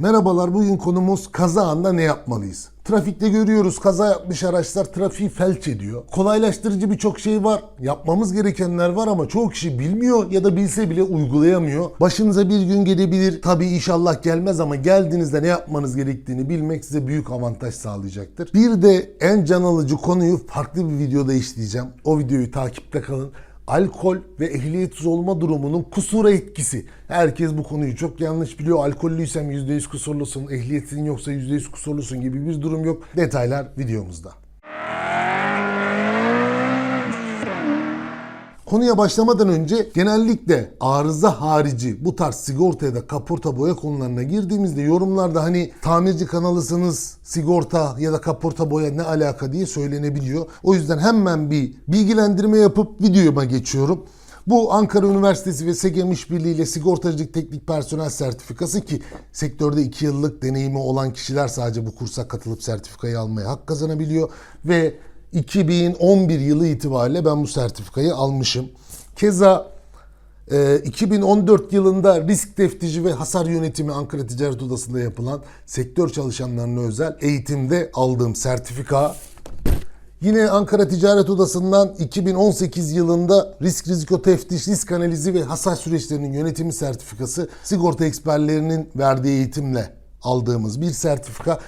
Merhabalar bugün konumuz kaza anında ne yapmalıyız? Trafikte görüyoruz kaza yapmış araçlar trafiği felç ediyor. Kolaylaştırıcı birçok şey var. Yapmamız gerekenler var ama çoğu kişi bilmiyor ya da bilse bile uygulayamıyor. Başınıza bir gün gelebilir. Tabii inşallah gelmez ama geldiğinizde ne yapmanız gerektiğini bilmek size büyük avantaj sağlayacaktır. Bir de en can alıcı konuyu farklı bir videoda işleyeceğim. O videoyu takipte kalın alkol ve ehliyetsiz olma durumunun kusura etkisi. Herkes bu konuyu çok yanlış biliyor. Alkollüysem %100 kusurlusun, ehliyetin yoksa %100 kusurlusun gibi bir durum yok. Detaylar videomuzda. Konuya başlamadan önce genellikle arıza harici bu tarz sigorta ya da kaporta boya konularına girdiğimizde yorumlarda hani tamirci kanalısınız sigorta ya da kaporta boya ne alaka diye söylenebiliyor. O yüzden hemen bir bilgilendirme yapıp videoma geçiyorum. Bu Ankara Üniversitesi ve SEGEM İşbirliği ile sigortacılık teknik personel sertifikası ki sektörde 2 yıllık deneyimi olan kişiler sadece bu kursa katılıp sertifikayı almaya hak kazanabiliyor ve 2011 yılı itibariyle ben bu sertifikayı almışım. Keza e, 2014 yılında risk teftici ve hasar yönetimi Ankara Ticaret Odası'nda yapılan sektör çalışanlarına özel eğitimde aldığım sertifika Yine Ankara Ticaret Odası'ndan 2018 yılında risk riziko teftiş, risk analizi ve hasar süreçlerinin yönetimi sertifikası sigorta eksperlerinin verdiği eğitimle aldığımız bir sertifika.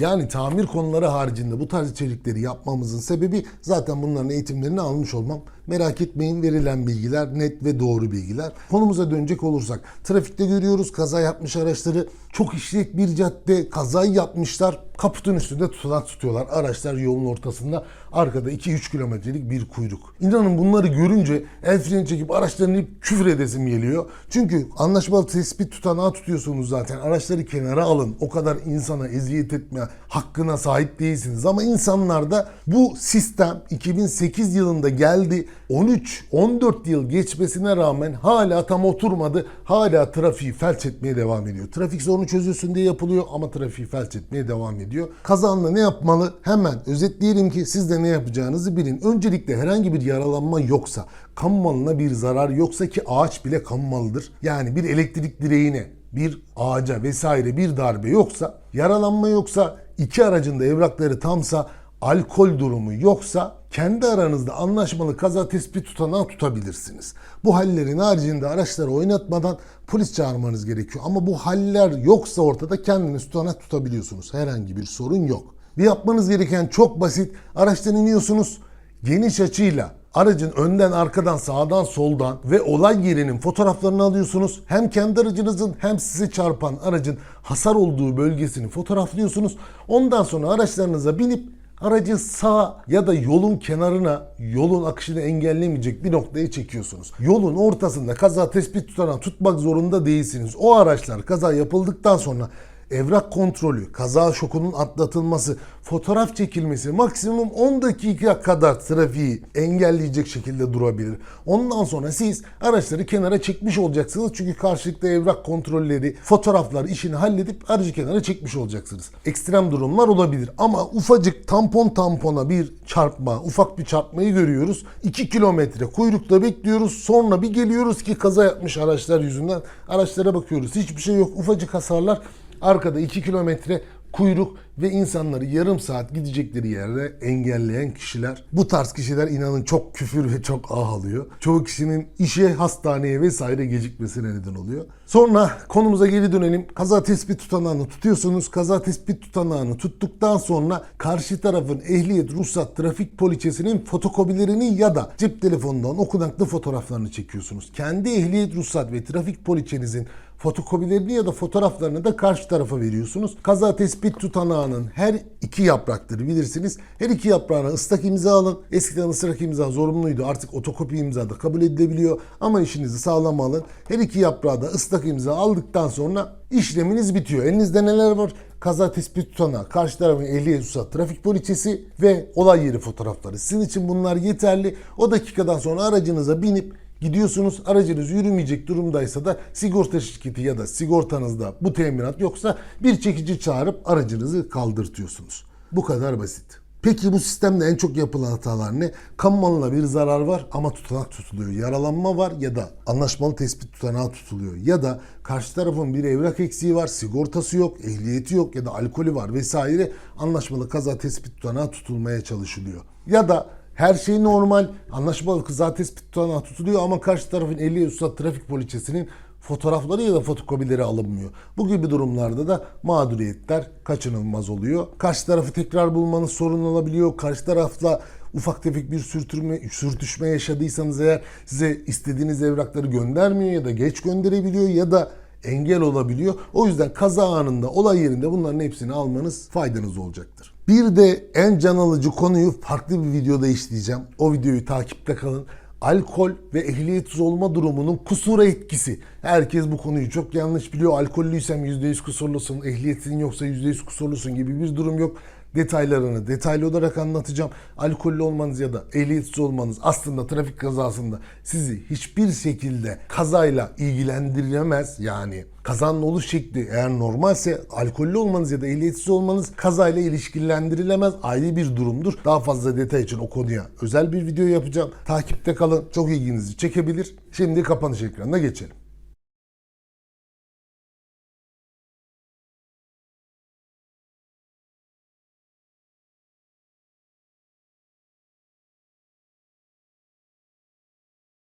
Yani tamir konuları haricinde bu tarz içerikleri yapmamızın sebebi zaten bunların eğitimlerini almış olmam. Merak etmeyin verilen bilgiler net ve doğru bilgiler. Konumuza dönecek olursak trafikte görüyoruz kaza yapmış araçları çok işlek bir cadde kazayı yapmışlar kaputun üstünde tutulan tutuyorlar. Araçlar yolun ortasında arkada 2-3 kilometrelik bir kuyruk. İnanın bunları görünce el freni çekip araçlarını inip küfür edesim geliyor. Çünkü anlaşmalı tespit tutanağı tutuyorsunuz zaten. Araçları kenara alın. O kadar insana eziyet etme hakkına sahip değilsiniz. Ama insanlarda bu sistem 2008 yılında geldi. 13-14 yıl geçmesine rağmen hala tam oturmadı. Hala trafiği felç etmeye devam ediyor. Trafik sorunu çözülsün diye yapılıyor ama trafiği felç etmeye devam ediyor. Kazanla ne yapmalı? Hemen özetleyelim ki siz de ne yapacağınızı bilin. Öncelikle herhangi bir yaralanma yoksa, kamu malına bir zarar yoksa ki ağaç bile kamu malıdır. Yani bir elektrik direğine, bir ağaca vesaire bir darbe yoksa, yaralanma yoksa, iki aracın da evrakları tamsa, alkol durumu yoksa kendi aranızda anlaşmalı kaza tespit tutanağı tutabilirsiniz. Bu hallerin haricinde araçları oynatmadan polis çağırmanız gerekiyor. Ama bu haller yoksa ortada kendiniz tutanak tutabiliyorsunuz. Herhangi bir sorun yok. Bir yapmanız gereken çok basit. Araçtan iniyorsunuz geniş açıyla aracın önden, arkadan, sağdan, soldan ve olay yerinin fotoğraflarını alıyorsunuz. Hem kendi aracınızın hem sizi çarpan aracın hasar olduğu bölgesini fotoğraflıyorsunuz. Ondan sonra araçlarınıza binip aracı sağ ya da yolun kenarına yolun akışını engellemeyecek bir noktaya çekiyorsunuz. Yolun ortasında kaza tespit tutanağı tutmak zorunda değilsiniz. O araçlar kaza yapıldıktan sonra evrak kontrolü, kaza şokunun atlatılması, fotoğraf çekilmesi maksimum 10 dakika kadar trafiği engelleyecek şekilde durabilir. Ondan sonra siz araçları kenara çekmiş olacaksınız. Çünkü karşılıklı evrak kontrolleri, fotoğraflar işini halledip aracı kenara çekmiş olacaksınız. Ekstrem durumlar olabilir ama ufacık tampon tampona bir çarpma, ufak bir çarpmayı görüyoruz. 2 kilometre kuyrukta bekliyoruz. Sonra bir geliyoruz ki kaza yapmış araçlar yüzünden. Araçlara bakıyoruz. Hiçbir şey yok. Ufacık hasarlar. Arkada 2 kilometre kuyruk ve insanları yarım saat gidecekleri yerde engelleyen kişiler. Bu tarz kişiler inanın çok küfür ve çok ah. Çoğu kişinin işe, hastaneye vesaire gecikmesine neden oluyor. Sonra konumuza geri dönelim. Kaza tespit tutanağını tutuyorsunuz. Kaza tespit tutanağını tuttuktan sonra karşı tarafın ehliyet, ruhsat, trafik poliçesinin fotokopilerini ya da cep telefonundan okunaklı fotoğraflarını çekiyorsunuz. Kendi ehliyet, ruhsat ve trafik poliçenizin fotokopilerini ya da fotoğraflarını da karşı tarafa veriyorsunuz. Kaza tespit tutanağının her iki yapraktır bilirsiniz. Her iki yaprağına ıslak imza alın. Eskiden ıslak imza zorunluydu. Artık otokopi imza da kabul edilebiliyor. Ama işinizi sağlam alın. Her iki yaprağı da ıslak imza aldıktan sonra işleminiz bitiyor. Elinizde neler var? Kaza tespit tutanağı, karşı tarafın ehliyet ruhsat, trafik poliçesi ve olay yeri fotoğrafları. Sizin için bunlar yeterli. O dakikadan sonra aracınıza binip Gidiyorsunuz aracınız yürümeyecek durumdaysa da sigorta şirketi ya da sigortanızda bu teminat yoksa bir çekici çağırıp aracınızı kaldırtıyorsunuz. Bu kadar basit. Peki bu sistemde en çok yapılan hatalar ne? Kamu malına bir zarar var ama tutanak tutuluyor. Yaralanma var ya da anlaşmalı tespit tutanağı tutuluyor. Ya da karşı tarafın bir evrak eksiği var, sigortası yok, ehliyeti yok ya da alkolü var vesaire. Anlaşmalı kaza tespit tutanağı tutulmaya çalışılıyor. Ya da her şey normal, anlaşmalı kaza tespit tutanağı tutuluyor ama karşı tarafın 50 ruhsat trafik poliçesinin fotoğrafları ya da fotokopileri alınmıyor. Bu gibi durumlarda da mağduriyetler kaçınılmaz oluyor. Karşı tarafı tekrar bulmanız sorun olabiliyor. Karşı tarafla ufak tefek bir sürtürme, sürtüşme yaşadıysanız eğer size istediğiniz evrakları göndermiyor ya da geç gönderebiliyor ya da engel olabiliyor. O yüzden kaza anında olay yerinde bunların hepsini almanız faydanız olacaktır. Bir de en can alıcı konuyu farklı bir videoda işleyeceğim. O videoyu takipte kalın alkol ve ehliyetsiz olma durumunun kusura etkisi. Herkes bu konuyu çok yanlış biliyor. Alkollüysem %100 kusurlusun, ehliyetin yoksa %100 kusurlusun gibi bir durum yok. Detaylarını detaylı olarak anlatacağım. Alkollü olmanız ya da ehliyetsiz olmanız aslında trafik kazasında sizi hiçbir şekilde kazayla ilgilendiremez. Yani kazanın oluş şekli eğer normalse alkollü olmanız ya da ehliyetsiz olmanız kazayla ilişkilendirilemez ayrı bir durumdur. Daha fazla detay için o konuya özel bir video yapacağım. Takipte kalın. Çok ilginizi çekebilir. Şimdi kapanış ekranına geçelim.